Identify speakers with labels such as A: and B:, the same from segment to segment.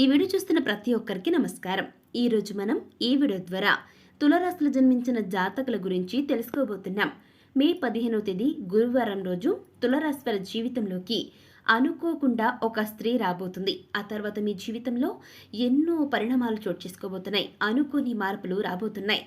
A: ఈ వీడియో చూస్తున్న ప్రతి ఒక్కరికి నమస్కారం. ఈరోజు మనం ఈ వీడియో ద్వారా తులరాశులు జన్మించిన జాతకుల గురించి తెలుసుకోబోతున్నాం. మే పదిహేనవ తేదీ గురువారం రోజు తులరాశి వారి జీవితంలోకి అనుకోకుండా ఒక స్త్రీ రాబోతుంది. ఆ తర్వాత మీ జీవితంలో ఎన్నో పరిణామాలు చోటు చేసుకోబోతున్నాయి. అనుకోని మార్పులు రాబోతున్నాయి.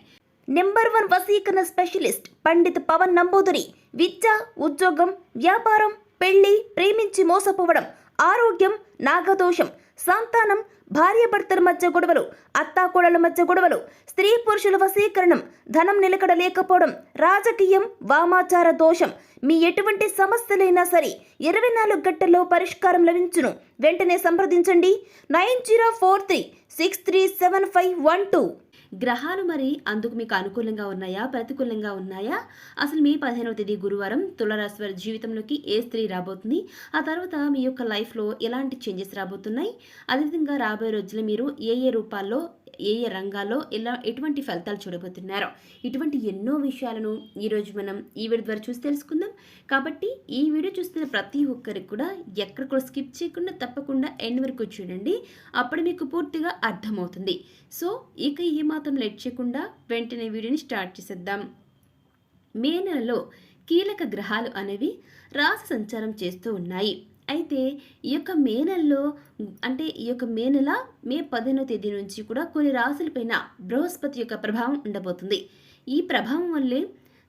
A: నెంబర్ వన్ వసీకరణ స్పెషలిస్ట్ పండిత్ పవన్ నంబూదురి. విద్య ఉద్యోగం వ్యాపారం పెళ్ళి ప్రేమించి మోసపోవడం ఆరోగ్యం నాగదోషం సంతానం భార్యాభర్తల మధ్య గొడవలు అత్తాకోడల మధ్య గొడవలు స్త్రీ పురుషుల వశీకరణం ధనం నిలకడ లేకపోవడం రాజకీయం వామాచార దోషం. మీ ఎటువంటి సమస్యలైనా సరే ఇరవై నాలుగు గంటల్లో పరిష్కారం లభించును. వెంటనే సంప్రదించండి. Nine zero four three six three seven five one two. గ్రహాలు మరి అందుకు మీకు అనుకూలంగా ఉన్నాయా? ప్రతికూలంగా ఉన్నాయా? అసలు మీ పదిహేనవ తేదీ గురువారం తులరాశి వారి జీవితంలోకి ఏ స్త్రీ రాబోతుంది? ఆ తర్వాత మీ యొక్క లైఫ్లో ఎలాంటి చేంజెస్ రాబోతున్నాయి? అదేవిధంగా రాబోయే రోజులు మీరు ఏ ఏ రూపాల్లో ఏ ఏ రంగాల్లో ఎలా ఎటువంటి ఫలితాలు చూడబోతున్నారో. ఇటువంటి ఎన్నో విషయాలను ఈరోజు మనం ఈ వీడియో ద్వారా చూసి తెలుసుకుందాం. కాబట్టి ఈ వీడియో చూస్తున్న ప్రతి ఒక్కరికి కూడా ఎక్కడ కూడా స్కిప్ చేయకుండా తప్పకుండా ఎండ్ వరకు చూడండి. అప్పుడు మీకు పూర్తిగా అర్థమవుతుంది. సో ఇక ఈ మాత్రం లేట్ చేయకుండా వెంటనే వీడియోని స్టార్ట్ చేసేద్దాం. మే నెలలో కీలక గ్రహాలు అనేవి రాశి సంచారం చేస్తూ ఉన్నాయి. అయితే ఈ యొక్క మే నెలలో అంటే ఈ యొక్క మే నెల మే పదిహేనో తేదీ నుంచి కూడా కొన్ని రాశులపైన బృహస్పతి యొక్క ప్రభావం ఉండబోతుంది. ఈ ప్రభావం వల్లే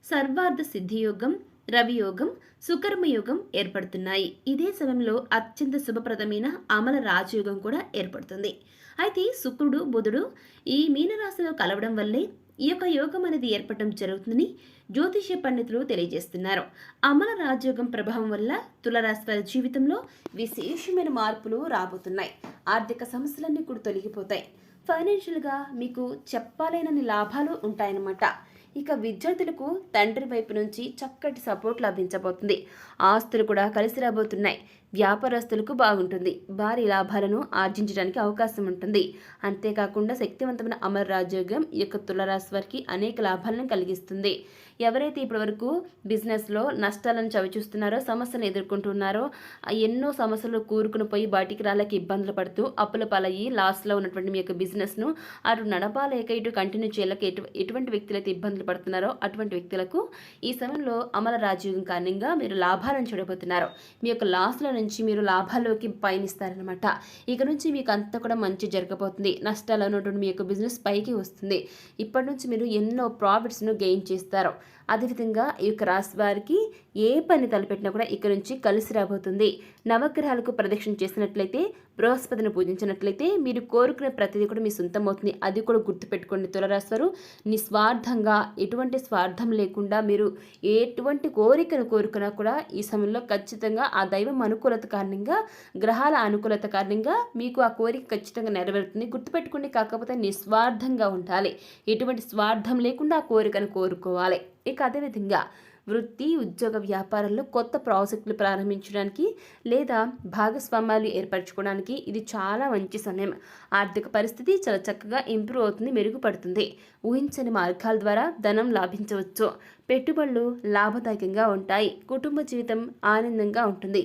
A: సర్వార్థ సిద్ధియోగం రవియోగం సుకర్మయోగం ఏర్పడుతున్నాయి. ఇదే సమయంలో అత్యంత శుభప్రదమైన అమల రాజయోగం కూడా ఏర్పడుతుంది. అయితే శుక్రుడు బుధుడు ఈ మీనరాశిలో కలవడం వల్లే ఈ యొక్క యోగం అనేది ఏర్పడటం జరుగుతుందని జ్యోతిష్య పండితులు తెలియజేస్తున్నారు. అమల రాజయోగం ప్రభావం వల్ల తులరాశి వారి జీవితంలో విశేషమైన మార్పులు రాబోతున్నాయి. ఆర్థిక సమస్యలన్నీ కూడా తొలగిపోతాయి. ఫైనాన్షియల్గా మీకు చెప్పలేనన్ని లాభాలు ఉంటాయన్నమాట. ఇక విద్యార్థులకు తండ్రి వైపు నుంచి చక్కటి సపోర్ట్ లభించబోతుంది. ఆస్తులు కూడా కలిసి రాబోతున్నాయి. వ్యాపారస్తులకు బాగుంటుంది. భారీ లాభాలను ఆర్జించడానికి అవకాశం ఉంటుంది. అంతేకాకుండా శక్తివంతమైన అమర రాజయోగం ఈ యొక్క తులరాశి వారికి అనేక లాభాలను కలిగిస్తుంది. ఎవరైతే ఇప్పటివరకు బిజినెస్లో నష్టాలను చవిచూస్తున్నారో సమస్యలను ఎదుర్కొంటున్నారో ఎన్నో సమస్యలు కూరుకుని పోయి బయటికి రాలేక ఇబ్బందులు పడుతూ అప్పుల పాలయ్యి లాస్లో ఉన్నటువంటి మీ యొక్క బిజినెస్ను అటు నడపాలేక ఇటు కంటిన్యూ చేయలేక ఎటు ఎటువంటి వ్యక్తులైతే ఇబ్బందులు పడుతున్నారో అటువంటి వ్యక్తులకు ఈ సమయంలో అమల రాజయోగం కారణంగా మీరు లాభాలను చూడబోతున్నారు. మీ యొక్క లాస్ట్లో నుంచి మీరు లాభాల్లోకి పయనిస్తారనమాట ఇక నుంచి మీకు అంతా కూడా మంచి జరగబోతుంది. నష్టాలు ఉన్నటువంటి మీ యొక్క బిజినెస్ పైకి వస్తుంది. ఇప్పటి నుంచి మీరు ఎన్నో ప్రాఫిట్స్ను గెయిన్ చేస్తారు. అదేవిధంగా ఈ యొక్క రాశి వారికి ఏ పని తలపెట్టినా కూడా ఇక్కడ నుంచి కలిసి రాబోతుంది. నవగ్రహాలకు ప్రదక్షిణ చేసినట్లయితే బృహస్పతిని పూజించినట్లయితే మీరు కోరుకునే ప్రతిదీ కూడా మీ సొంతం అవుతుంది. అది కూడా గుర్తుపెట్టుకోండి తులరాశి వారు. నిస్వార్థంగా ఎటువంటి స్వార్థం లేకుండా మీరు ఎటువంటి కోరికను కోరుకున్నా కూడా ఈ సమయంలో ఖచ్చితంగా ఆ దైవం అనుకూలత కారణంగా గ్రహాల అనుకూలత కారణంగా మీకు ఆ కోరిక ఖచ్చితంగా నెరవేరుతుంది. గుర్తుపెట్టుకోండి కాకపోతే నిస్వార్థంగా ఉండాలి. ఎటువంటి స్వార్థం లేకుండా ఆ కోరికను కోరుకోవాలి. ఇక అదేవిధంగా వృత్తి ఉద్యోగ వ్యాపారంలో కొత్త ప్రాజెక్టులు ప్రారంభించడానికి లేదా భాగస్వామ్యాలు ఏర్పరచుకోవడానికి ఇది చాలా మంచి సమయం. ఆర్థిక పరిస్థితి చాలా చక్కగా ఇంప్రూవ్ అవుతుంది మెరుగుపడుతుంది. ఊహించని మార్గాల ద్వారా ధనం లాభించవచ్చు. పెట్టుబడులు లాభదాయకంగా ఉంటాయి. కుటుంబ జీవితం ఆనందంగా ఉంటుంది.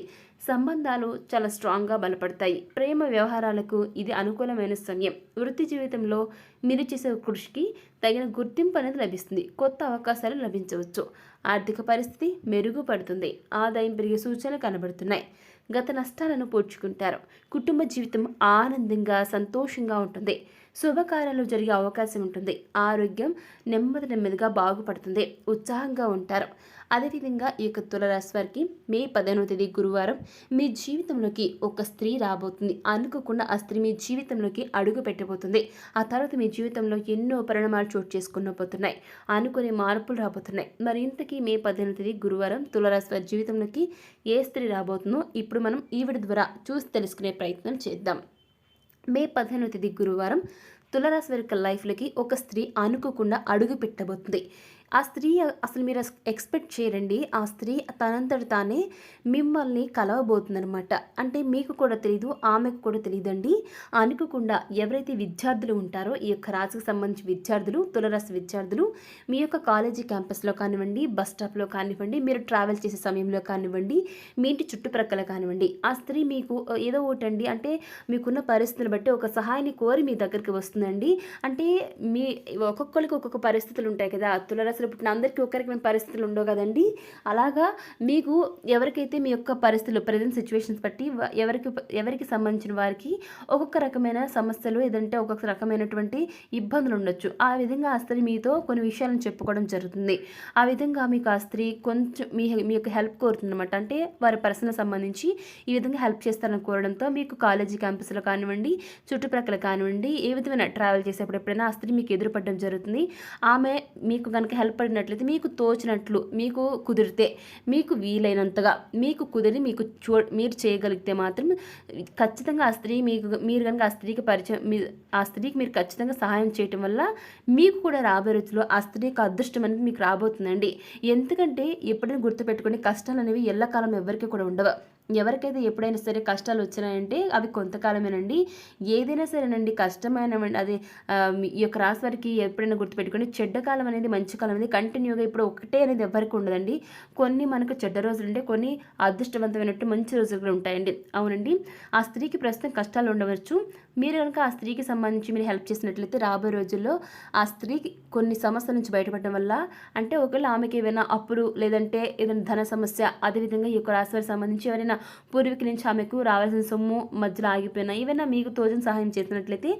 A: సంబంధాలు చాలా స్ట్రాంగ్గా బలపడతాయి. ప్రేమ వ్యవహారాలకు ఇది అనుకూలమైన సమయం వృత్తి జీవితంలో మీరు చేసే కృషికి తగిన గుర్తింపు అనేది లభిస్తుంది. కొత్త అవకాశాలు లభించవచ్చు. ఆర్థిక పరిస్థితి మెరుగుపడుతుంది. ఆదాయం పెరిగే సూచనలు కనబడుతున్నాయి. గత నష్టాలను పూడ్చుకుంటారు కుటుంబ జీవితం ఆనందంగా సంతోషంగా ఉంటుంది. శుభకార్యాలు జరిగే అవకాశం ఉంటుంది. ఆరోగ్యం నెమ్మది నెమ్మదిగా బాగుపడుతుంది. ఉత్సాహంగా ఉంటారు. అదేవిధంగా ఈ యొక్క తులరాశి వారికి మే పదిహేనవ తేదీ గురువారం మీ జీవితంలోకి ఒక స్త్రీ రాబోతుంది. అనుకోకుండా ఆ స్త్రీ మీ జీవితంలోకి అడుగు పెట్టబోతుంది. ఆ తర్వాత మీ జీవితంలో ఎన్నో పరిణామాలు చోటు చేసుకున్న పోతున్నాయి అనుకునే మార్పులు రాబోతున్నాయి. మరి ఇంతకీ మే పదిహేను తేదీ గురువారం తులరాశి వారి జీవితంలోకి ఏ స్త్రీ రాబోతుందో ఇప్పుడు మనం ఈవిడ ద్వారా చూసి తెలుసుకునే ప్రయత్నం చేద్దాం. మే పదిహేనవ తేదీ గురువారం తులరాశి వారి లైఫ్లకి ఒక స్త్రీ అనుకోకుండా అడుగు పెట్టబోతుంది. ఆ స్త్రీ అసలు మీరు ఎక్స్పెక్ట్ చేయరండి. ఆ స్త్రీ తనంతట తానే మిమ్మల్ని కలవబోతుందనమాట అంటే మీకు కూడా తెలియదు ఆమెకు కూడా తెలియదండి అనుకోకుండా ఎవరైతే విద్యార్థులు ఉంటారో ఈ యొక్క రాశికి సంబంధించి విద్యార్థులు తులరాశి విద్యార్థులు మీ యొక్క కాలేజీ క్యాంపస్లో కానివ్వండి బస్ స్టాప్లో కానివ్వండి మీరు ట్రావెల్ చేసే సమయంలో కానివ్వండి మీ ఇంటి చుట్టుప్రక్కల కానివ్వండి ఆ స్త్రీ మీకు ఏదో ఒకటండి అంటే మీకున్న పరిస్థితులు బట్టి ఒక సహాయాన్ని కోరి మీ దగ్గరికి వస్తుందండి. అంటే మీ ఒక్కొక్కరికి ఒక్కొక్క పరిస్థితులు ఉంటాయి కదా. తులరాశి అసలు పుట్టిన అందరికీ ఒకరికి పరిస్థితులు ఉండవు కదండి. అలాగా మీకు ఎవరికైతే మీ యొక్క పరిస్థితులు ప్రజెంట్ సిచ్యువేషన్స్ బట్టి ఎవరికి ఎవరికి సంబంధించిన వారికి ఒక్కొక్క రకమైన సమస్యలు ఏదంటే ఒక్కొక్క రకమైనటువంటి ఇబ్బందులు ఉండొచ్చు. ఆ విధంగా ఆ స్త్రీ మీతో కొన్ని విషయాలను చెప్పుకోవడం జరుగుతుంది. ఆ విధంగా మీకు ఆ స్త్రీ కొంచెం మీ మీ యొక్క హెల్ప్ కోరుతుందన్నమాట. అంటే వారి పర్సనల్ సంబంధించి ఈ విధంగా హెల్ప్ చేస్తారని కోరడంతో మీకు కాలేజీ క్యాంపస్లో కానివ్వండి చుట్టుప్రక్కల కానివ్వండి ఏ విధమైన ట్రావెల్ చేసేప్పుడు ఎప్పుడైనా ఆ స్త్రీ మీకు ఎదురుపడడం జరుగుతుంది. ఆమె మీకు కనుక హెల్ప్ హెల్ప్ మీకు తోచినట్లు మీకు కుదిరితే మీకు వీలైనంతగా మీకు కుదిరి మీకు చూ మీరు చేయగలిగితే మాత్రం ఖచ్చితంగా ఆ స్త్రీ మీకు మీరు కనుక ఆ స్త్రీకి పరిచయం మీ ఆ స్త్రీకి మీరు ఖచ్చితంగా సహాయం చేయటం వల్ల మీకు కూడా రాబోయే రోజుల్లో ఆ స్త్రీకి అదృష్టం అనేది మీకు రాబోతుందండి. ఎందుకంటే ఎప్పుడైనా గుర్తుపెట్టుకుని కష్టాలు అనేవి ఎల్లకాలం ఎవరికి కూడా ఉండవు. ఎవరికైతే ఎప్పుడైనా సరే కష్టాలు వచ్చినాయంటే అవి కొంతకాలమేనండి. ఏదైనా సరేనండి కష్టమైన అది ఈ యొక్క రాశి వారికి ఎప్పుడైనా గుర్తుపెట్టుకోండి చెడ్డ కాలం అనేది మంచి కాలం అనేది కంటిన్యూగా ఇప్పుడు ఒకటే అనేది ఎవరికి ఉండదండి. కొన్ని మనకు చెడ్డ రోజులు ఉంటే కొన్ని అదృష్టవంతమైనట్టు మంచి రోజులు కూడా ఉంటాయండి. అవునండి. ఆ స్త్రీకి ప్రస్తుతం కష్టాలు ఉండవచ్చు. మీరు కనుక ఆ స్త్రీకి సంబంధించి మీరు హెల్ప్ చేసినట్లయితే రాబోయే రోజుల్లో ఆ స్త్రీకి కొన్ని సమస్యల నుంచి బయటపడడం వల్ల అంటే ఒకవేళ ఆమెకి ఏమైనా అప్పులు లేదంటే ఏదైనా ధన సమస్య అదేవిధంగా ఈ యొక్క రాశి వారికి సంబంధించి ఎవరైనా పూర్వీకుల నుంచి ఆమెకు రావాల్సిన సొమ్ము మధ్యలో ఆగిపోయినా ఏవైనా మీకు తోచిన సహాయం చేసినట్లయితే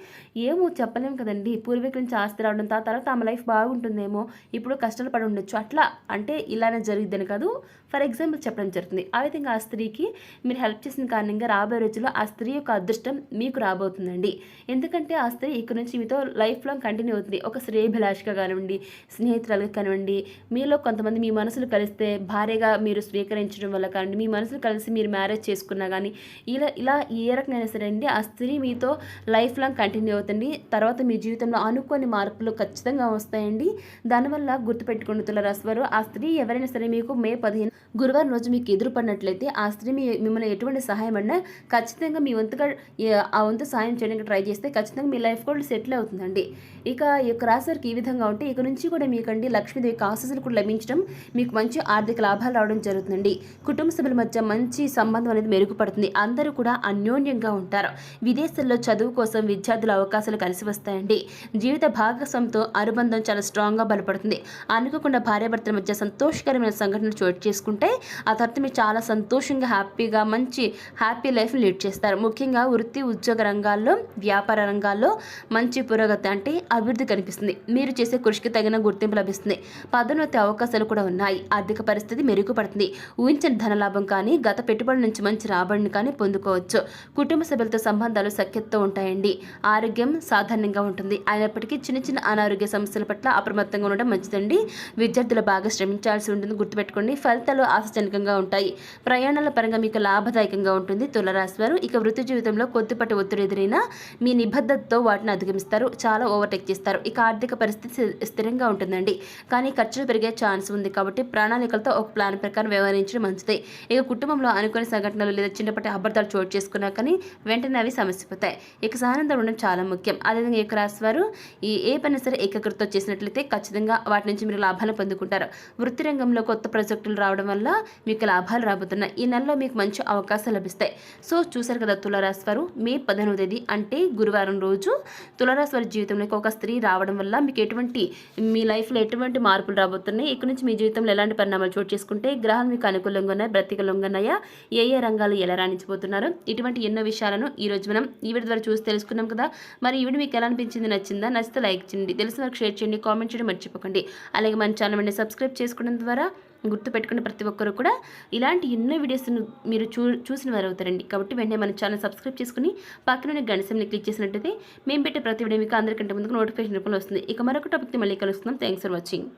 A: ఏమో చెప్పలేము కదండి. పూర్వీకుల నుంచి ఆస్తి రావడం తర్వాత ఆమె లైఫ్ బాగుంటుందేమో ఇప్పుడు కష్టాలు పడి ఉండొచ్చు. అట్లా అంటే ఇలానే జరిగిద్దని కాదు ఫర్ ఎగ్జాంపుల్ చెప్పడం జరుగుతుంది. ఆ విధంగా ఆ స్త్రీకి మీరు హెల్ప్ చేసిన కారణంగా రాబోయే రోజుల్లో ఆ స్త్రీ యొక్క అదృష్టం మీకు రాబోతుందండి. ఎందుకంటే ఆ స్త్రీ ఇక్కడ నుంచి మీతో లైఫ్ లాంగ్ కంటిన్యూ అవుతుంది. ఒక శ్రేయభిలాష్గా కానివ్వండి స్నేహితురాలుగా కానివ్వండి మీలో కొంతమంది మీ మనసులు కలిస్తే భార్యగా మీరు స్వీకరించడం వల్ల కానివ్వండి మీ మనసులు కలిసి మీరు మ్యారేజ్ చేసుకున్నా కానీ ఇలా ఇలా ఏ రకమైన సరే అండి ఆ స్త్రీ మీతో లైఫ్ లాంగ్ కంటిన్యూ అవుతుంది. తర్వాత మీ జీవితంలో అనుకోని మార్పులు ఖచ్చితంగా వస్తాయండి. దానివల్ల గుర్తుపెట్టుకుని తులరాశివారు ఆ స్త్రీ ఎవరైనా సరే మీకు మే పదిహేను గురువారం రోజు మీకు ఎదురుపడినట్లయితే ఆ స్త్రీ మీ మిమ్మల్ని ఎటువంటి సహాయం అన్నా ఖచ్చితంగా మీ వంతుగా ఆ వంతు సహాయం చేయడానికి ట్రై చేస్తే ఖచ్చితంగా మీ లైఫ్ కూడా సెటిల్ అవుతుందండి. ఇక ఈ యొక్క రాశివారికి ఈ విధంగా ఉంటే ఇక నుంచి కూడా మీకండి లక్ష్మీదేవి ఆశీస్సులు కూడా లభించడం మీకు మంచి ఆర్థిక లాభాలు రావడం జరుగుతుందండి. కుటుంబ సభ్యుల మధ్య మంచి సంబంధం అనేది మెరుగుపడుతుంది. అందరూ కూడా అన్యోన్యంగా ఉంటారు. విదేశాల్లో చదువు కోసం విద్యార్థుల అవకాశాలు కలిసి వస్తాయండి. జీవిత భాగస్వామితో అనుబంధం చాలా స్ట్రాంగ్గా బలపడుతుంది. అనుకోకుండా భార్యాభర్తల మధ్య సంతోషకరమైన సంఘటనలు చోటు చేసుకుంటే ఆ తర్వాత మీరు చాలా సంతోషంగా హ్యాపీగా మంచి హ్యాపీ లైఫ్ని లీడ్ చేస్తారు. ముఖ్యంగా వృత్తి ఉద్యోగ రంగాల్లో వ్యాపార రంగాల్లో మంచి పురోగతి అంటే అభివృద్ధి కనిపిస్తుంది. మీరు చేసే కృషికి తగిన గుర్తింపు లభిస్తుంది. పదోన్నతి అవకాశాలు కూడా ఉన్నాయి. ఆర్థిక పరిస్థితి మెరుగుపడుతుంది. ఊహించిన ధనలాభం కానీ గత పెట్టుబడి నుంచి మంచి రాబడిని కానీ పొందుకోవచ్చు. కుటుంబ సభ్యులతో సంబంధాలు సఖ్యతతో ఉంటాయండి. ఆరోగ్యం సాధారణంగా ఉంటుంది. అయినప్పటికీ చిన్న చిన్న అనారోగ్య సమస్యల పట్ల అప్రమత్తంగా ఉండడం మంచిదండి. విద్యార్థులు బాగా శ్రమించాల్సి ఉంటుంది. గుర్తుపెట్టుకోండి ఫలితాలు ఆశాజనకంగా ఉంటాయి. ప్రయాణాల పరంగా మీకు లాభదాయకంగా ఉంటుంది. తులరాశి వారు ఇక వృత్తి జీవితంలో కొద్దిపాటి ఒత్తిడి ఎదురైనా మీ నిబద్ధతతో వాటిని అధిగమిస్తారు. చాలా ఓవర్టేక్ చేస్తారు. ఇక ఆర్థిక పరిస్థితి స్థిరంగా ఉంటుందండి. కానీ ఖర్చులు పెరిగే ఛాన్స్ ఉంది కాబట్టి ప్రణాళికలతో ఒక ప్లాన్ ప్రకారం వ్యవహరించడం మంచిది. ఇక కుటుంబంలో కొన్ని సంఘటనలు లేదా చిన్నపాటి అబద్ధాలు చోటు చేసుకున్నా కానీ వెంటనే అవి సమస్యపోతాయి ఇక సహనంతో ఉండడం చాలా ముఖ్యం. అదేవిధంగా ఇక రాశి వారు ఈ ఏ పని సరే ఏకకృతో చేసినట్లయితే ఖచ్చితంగా వాటి నుంచి మీరు లాభాలను పొందుకుంటారు. వృత్తి రంగంలో కొత్త ప్రాజెక్టులు రావడం వల్ల మీకు లాభాలు రాబోతున్నాయి. ఈ నెలలో మీకు మంచి అవకాశాలు లభిస్తాయి. సో చూసారు కదా తులారాశి వారు మే పదిహేనవ తేదీ అంటే గురువారం రోజు తులారాశి వారి జీవితంలోకి ఒక స్త్రీ రావడం వల్ల మీకు ఎటువంటి మీ లైఫ్లో ఎటువంటి మార్పులు రాబోతున్నాయి? ఇక్కడ నుంచి మీ జీవితంలో ఎలాంటి పరిణామాలు చోటు చేసుకుంటే గ్రహాలు మీకు అనుకూలంగా ఉన్నాయి? బ్రతికలంగా ఉన్నాయా? ఏ ఏ రంగాలు ఎలా రాణించబోతున్నారు? ఇటువంటి ఎన్నో విషయాలను ఈరోజు మనం ఈవిడ ద్వారా చూసి తెలుసుకున్నాం కదా. మరి ఈవిడ మీకు ఎలా అనిపించింది నచ్చిందా? నచ్చితే లైక్ చేయండి తెలిసిన వరకు షేర్ చేయండి కామెంట్ చేయడం మర్చిపోకండి. అలాగే మన ఛానల్ సబ్స్క్రైబ్ చేసుకోవడం ద్వారా గుర్తుపెట్టుకున్న ప్రతి ఒక్కరు కూడా ఇలాంటి ఎన్నో వీడియోస్ను మీరు చూ చూసిన వారు అవుతారండి. కాబట్టి వెంటనే మన ఛానల్ సబ్స్క్రైబ్ చేసుకుని పక్కన గణసంని క్లిక్ చేసినట్టయితే మేము పెట్టే ప్రతి వీడియో మీకు అందరికంటే ముందుకు నోటిఫికేషన్ రూపంలో వస్తుంది. ఇక మరొక టాపిక్ని మళ్ళీ కలుస్తున్నాం. Thanks for watching.